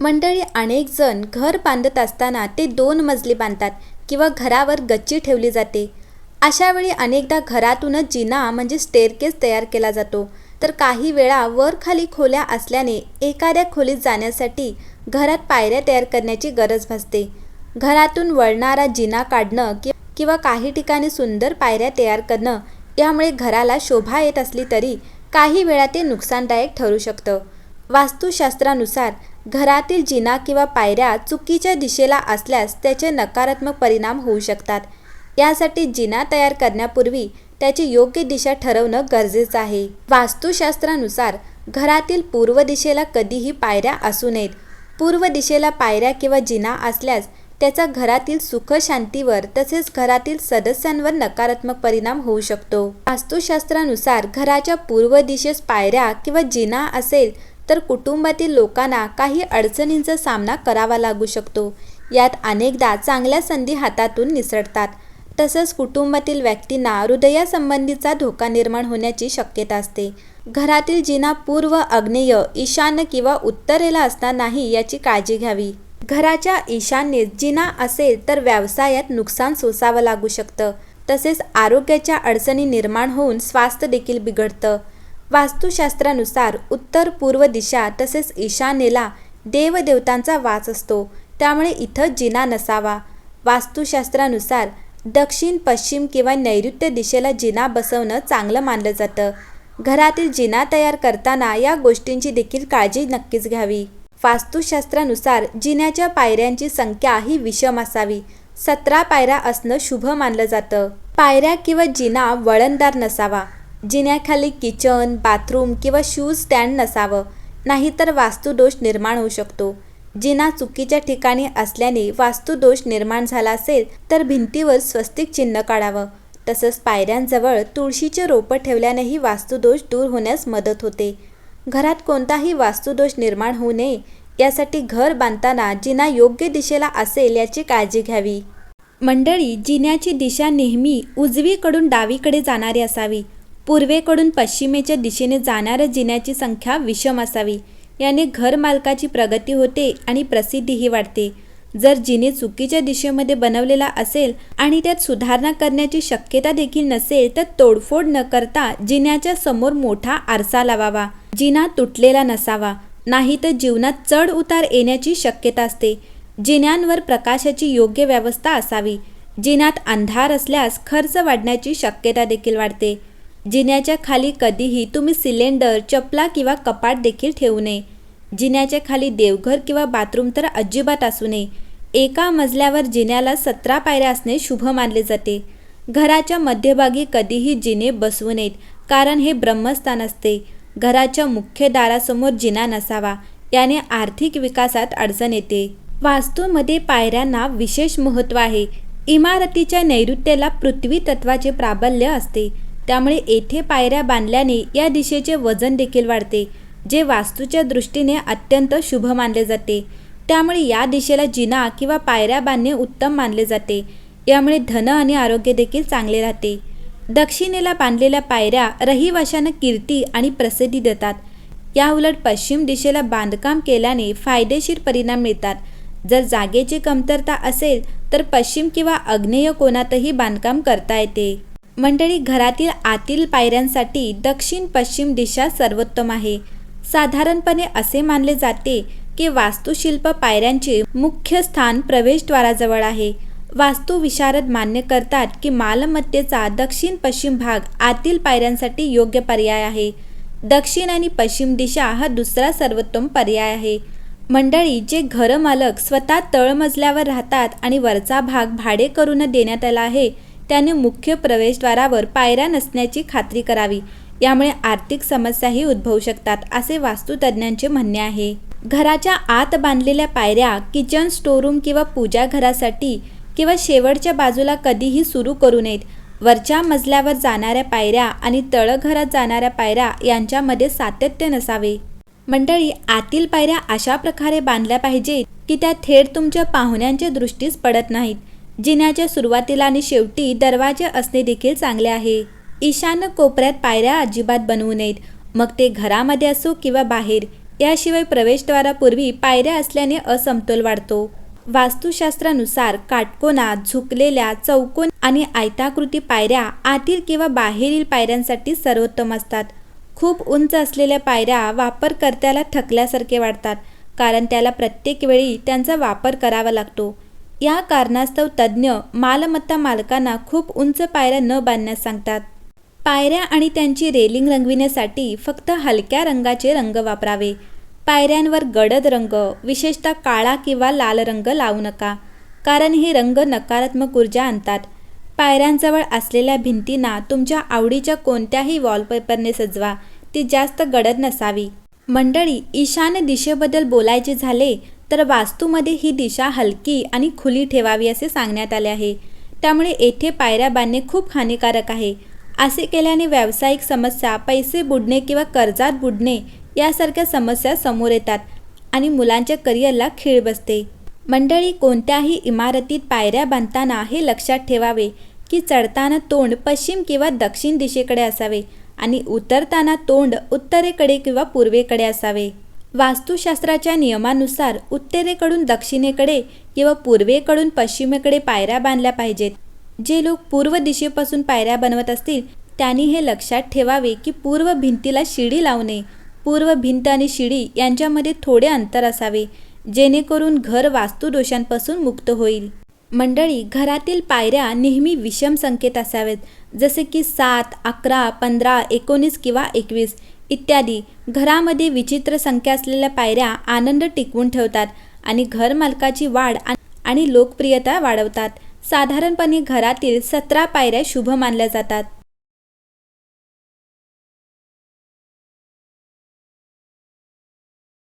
मंडळी अनेक जण घर बांधत असताना ते दोन मजली बांधतात किंवा घरावर गच्ची ठेवली जाते. अशा वेळी अनेकदा घरातूनच जिना म्हणजे स्टेअरकेस तयार केला जातो. तर काही वेळा वर खाली खोल्या असल्याने एखाद्या खोलीत जाण्यासाठी घरात पायऱ्या तयार करण्याची गरज भासते. घरातून वळणारा जिना काढणं कि किंवा काही ठिकाणी सुंदर पायऱ्या तयार करणं यामुळे घराला शोभा येत असली तरी काही वेळा ते नुकसानदायक ठरू शकतं. वास्तुशास्त्रानुसार घरातील जिना किंवा पायऱ्या चुकीच्या दिशेला असल्यास त्याचे नकारात्मक परिणाम होऊ शकतात. यासाठी जिना तयार करण्यापूर्वी त्याची योग्य दिशा ठरवणं गरजेचं आहे. वास्तुशास्त्रानुसार घरातील पूर्व दिशेला कधीही पायऱ्या असू नयेत. पूर्व दिशेला पायऱ्या किंवा जिना असल्यास त्याचा घरातील सुख शांतीवर तसेच घरातील सदस्यांवर नकारात्मक परिणाम होऊ शकतो. वास्तुशास्त्रानुसार घराच्या पूर्व दिशेस पायऱ्या किंवा जिना असेल तर कुटुंबातील लोकांना काही अडचणींचा सामना करावा लागू शकतो. यात अनेकदा चांगल्या संधी हातातून निसटतात. तसंच कुटुंबातील व्यक्तींना हृदयासंबंधीचा धोका निर्माण होण्याची शक्यता असते. घरातील जिना पूर्व आग्नेय ईशान्य किंवा उत्तरेला असणार नाही याची काळजी घ्यावी. घराच्या ईशान्येत जिना असेल तर व्यवसायात नुकसान सोसावं लागू शकतं. तसेच आरोग्याच्या अडचणी निर्माण होऊन स्वास्थ्य देखील बिघडतं. वास्तुशास्त्रानुसार उत्तर पूर्व दिशा तसेच ईशान्येला देवदेवतांचा वास असतो. त्यामुळे इथं जिना नसावा. वास्तुशास्त्रानुसार दक्षिण पश्चिम किंवा नैऋत्य दिशेला जिना बसवणं चांगलं मानलं जातं. घरातील जिना तयार करताना या गोष्टींची देखील काळजी नक्कीच घ्यावी. वास्तुशास्त्रानुसार जिन्याच्या पायऱ्यांची संख्या ही विषम असावी. सतरा पायऱ्या असणं शुभ मानलं जातं. पायऱ्या किंवा जिना वळणदार नसावा. जिन्याखाली किचन बाथरूम किंवा शूज स्टँड नसावं. नाहीतर वास्तुदोष निर्माण होऊ शकतो. जिना चुकीच्या ठिकाणी असल्याने वास्तुदोष निर्माण झाला असेल तर भिंतीवर स्वस्तिक चिन्ह काढावं. तसंच पायऱ्यांजवळ तुळशीचे रोपं ठेवल्यानेही वास्तुदोष दूर होण्यास मदत होते. घरात कोणताही वास्तुदोष निर्माण होऊ नये यासाठी घर बांधताना जिना योग्य दिशेला असेल याची काळजी घ्यावी. मंडळी जिन्याची दिशा नेहमी उजवीकडून डावीकडे जाणारी असावी. पूर्वेकडून पश्चिमेच्या दिशेने जाणाऱ्या जिन्याची संख्या विषम असावी. याने घरमालकाची प्रगती होते आणि प्रसिद्धीही वाढते. जर जिने चुकीच्या दिशेमध्ये बनवलेला असेल आणि त्यात सुधारणा करण्याची शक्यता देखील नसेल तर तोडफोड न करता जिन्याच्या समोर मोठा आरसा लावावा. जिना तुटलेला नसावा. नाही तर जीवनात चढ उतार येण्याची शक्यता असते. जिन्यांवर प्रकाशाची योग्य व्यवस्था असावी. जिन्यात अंधार असल्यास खर्च वाढण्याची शक्यता देखील वाढते. जिन्याच्या खाली कधीही तुम्ही सिलेंडर चपला किंवा कपाट देखील ठेवू नये. जिन्याच्या खाली देवघर किंवा बाथरूम तर अजिबात असू नये. एका मजल्यावर जिन्याला सतरा पायऱ्या असणे शुभ मानले जाते. घराच्या मध्यभागी कधीही जिने बसवू नयेत कारण हे ब्रह्मस्थान असते. घराच्या मुख्य दारासमोर जिना नसावा याने आर्थिक विकासात अडचण येते. वास्तूमध्ये पायऱ्यांना विशेष महत्त्व आहे. इमारतीच्या नैऋत्याला पृथ्वी तत्वाचे प्राबल्य असते. त्यामुळे येथे पायऱ्या बांधल्याने या दिशेचे वजन देखील वाढते जे वास्तूच्या दृष्टीने अत्यंत शुभ मानले जाते. त्यामुळे या दिशेला जिना किंवा पायऱ्या बांधणे उत्तम मानले जाते. यामुळे धन आणि आरोग्य देखील चांगले राहते. दक्षिणेला बांधलेल्या पायऱ्या रहिवाशांना कीर्ती आणि प्रसिद्धी देतात. या उलट पश्चिम दिशेला बांधकाम केल्याने फायदेशीर परिणाम मिळतात. जर जागेची कमतरता असेल तर पश्चिम किंवा आग्नेय कोणातही बांधकाम करता येते. मंडळी घरातील आतील पायऱ्यांसाठी दक्षिण पश्चिम दिशा सर्वोत्तम आहे. साधारणपणे असे मानले जाते की वास्तुशिल्प पायऱ्यांचे मुख्य स्थान प्रवेशद्वाराजवळ आहे. वास्तुविशारद मान्य करतात की मालमत्तेचा दक्षिण पश्चिम भाग आतील पायऱ्यांसाठी योग्य पर्याय आहे. दक्षिण आणि पश्चिम दिशा हा दुसरा सर्वोत्तम पर्याय आहे. मंडळी जे घरमालक स्वतः तळमजल्यावर राहतात आणि वरचा भाग भाडे करून देण्यात आला आहे त्याने मुख्य प्रवेशद्वारावर पायऱ्या नसण्याची खात्री करावी. यामुळे आर्थिक समस्याही उद्भवू शकतात असे वास्तुतज्ज्ञांचे म्हणणे आहे. घराच्या आत बांधलेल्या पायऱ्या किचन स्टोरूम किंवा पूजा घरासाठी किंवा शेवटच्या बाजूला कधीही सुरू करू नयेत. वरच्या मजल्यावर जाणाऱ्या पायऱ्या आणि तळघरात जाणाऱ्या पायऱ्या यांच्यामध्ये सातत्य नसावे. मंडळी आतील पायऱ्या अशा प्रकारे बांधल्या पाहिजेत की त्या थेट तुमच्या पाहुण्यांच्या दृष्टीस पडत नाहीत. जिन्याच्या सुरुवातीला आणि शेवटी दरवाजे असणे देखील चांगले आहे. ईशान्य कोपऱ्यात पायऱ्या अजिबात बनवू नयेत. मग ते घरामध्ये असो किंवा बाहेर याशिवाय प्रवेशद्वारापूर्वी पायऱ्या असल्याने असमतोल वाढतो. वास्तुशास्त्रानुसार काटकोना झुकलेल्या चौकोन आणि आयताकृती पायऱ्या आतील किंवा बाहेरील पायऱ्यांसाठी सर्वोत्तम असतात. खूप उंच असलेल्या पायऱ्या वापरकर्त्याला थकल्यासारखे वाटतात कारण त्याला प्रत्येक वेळी त्यांचा वापर करावा लागतो. या कारणास्तव तज्ज्ञ मालमत्ता मालकांना खूप उंच पायऱ्या न बांधण्यास सांगतात. पायऱ्या आणि त्यांची रेलिंग रंगविण्यासाठी फक्त हलक्या रंगाचे रंग वापरावे. पायऱ्यांवर गडद रंग विशेषतः काळा किंवा लाल रंग लावू नका कारण हे रंग नकारात्मक ऊर्जा आणतात. पायऱ्यांजवळ असलेल्या भिंतींना तुमच्या आवडीच्या कोणत्याही वॉलपेपरने सजवा ती जास्त गडद नसावी. मंडळी ईशान्य दिशेबद्दल बोलायचे झाले तर वास्तूमध्ये ही दिशा हलकी आणि खुली ठेवावी असे सांगण्यात आले आहे. त्यामुळे येथे पायऱ्या बांधणे खूप हानिकारक आहे. असे केल्याने व्यावसायिक समस्या पैसे बुडणे किंवा कर्जात बुडणे यासारख्या समस्या समोर येतात आणि मुलांच्या करिअरला खीळ बसते. मंडळी कोणत्याही इमारतीत पायऱ्या बांधताना हे लक्षात ठेवावे की चढताना तोंड पश्चिम किंवा दक्षिण दिशेकडे असावे आणि उतरताना तोंड उत्तरेकडे किंवा पूर्वेकडे असावे. वास्तुशास्त्राच्या नियमानुसार उत्तरेकडून दक्षिणेकडे किंवा पूर्वेकडून पश्चिमेकडे पायऱ्या बांधल्या पाहिजेत. जे लोक पूर्व दिशेपासून पायऱ्या बनवत असतील त्यांनी हे लक्षात ठेवावे की पूर्व भिंतीला शिडी लावणे पूर्व भिंत आणि शिडी यांच्यामध्ये थोडे अंतर असावे जेणेकरून घर वास्तुदोषांपासून मुक्त होईल. मंडळी घरातील पायऱ्या नेहमी विषम संकेत असावेत जसे की सात अकरा पंधरा एकोणीस किंवा एकवीस. इत्यादी. घरामध्ये विचित्र संख्या असलेल्या पायऱ्या आनंद टिकवून ठेवतात आणि घर मालकाची वाढ आणि लोकप्रियता वाढवतात. साधारणपणे घरातील सतरा पायऱ्या शुभ मानल्या जातात.